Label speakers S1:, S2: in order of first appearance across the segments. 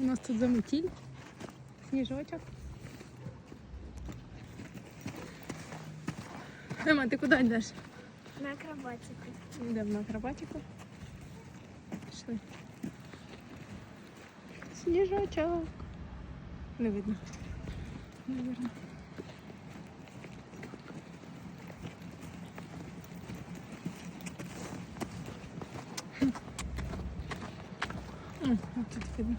S1: У нас тут заметіль, сніжочок. Ема, ти куди йдеш?
S2: На акробатику.
S1: Йдемо на акробатику. Пішли. Сніжочок. Не видно. Не видно. М, от Тут видно.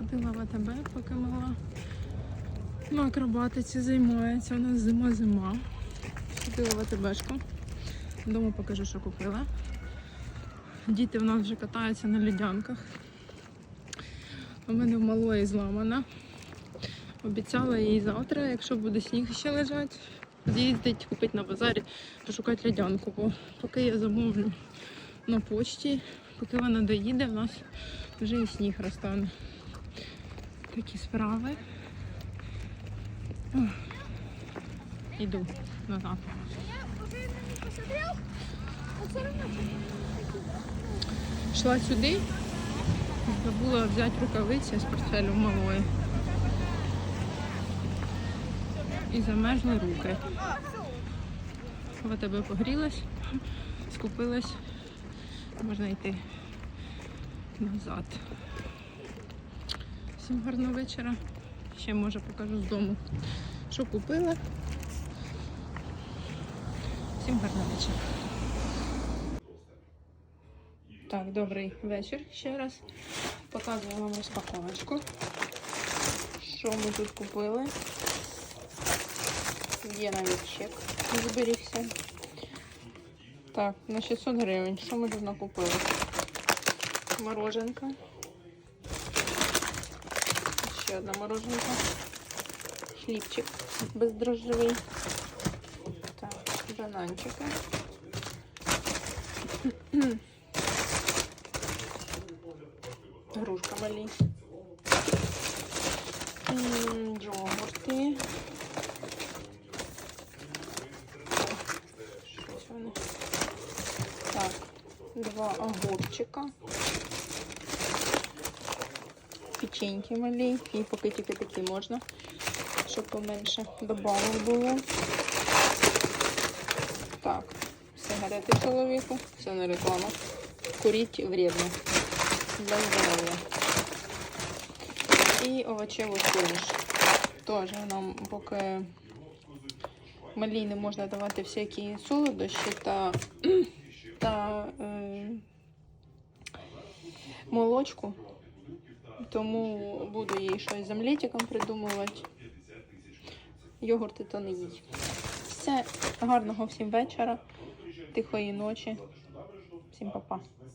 S1: Так, сходила в АТБ, поки мала на акробатиці займається. У нас зима-зима. Сходила в АТБшку. Дома покажу, що купила. Діти в нас вже катаються на льодянках. У мене в малої зламана. Обіцяла їй завтра, якщо буде сніг ще лежати, з'їздить, купити на базарі, пошукати льодянку. Бо поки я замовлю на почті, поки вона доїде, в нас вже і сніг розтане. Такі справи. Іду назад. Йшла сюди, забула взяти рукавиці з портфелю малої. І замерзли руки. В тебе погрілась, скупилась, можна йти назад. Всім гарного вечора. Ще може покажу з дому, що купила. Всім гарного вечора. Так, добрий вечір ще раз. Показую вам розпаковочку. Що ми тут купили? Є навіть чек, зберігся. Так, на 600 гривень. Що ми тут накупили? Мороженка. Ще одна мороженка. Хлібчик бездрожжевий. Так, бананчики. Грушка малі. М, Йогурти. Так, два огурчика. Печеньки малі. І поки тільки такі можна, щоб поменше добавок було. Так, сигарети чоловіку. Це не реклама. Куріть вредно для здоров'я. І овочеву суміш. Теж нам поки малій не можна давати всякі солодощі та, та е, молочку. Тому буду їй щось з омлетиком придумувати. Йогурти то не їй. Все, гарного всім вечора, тихої ночі. Всім па-па.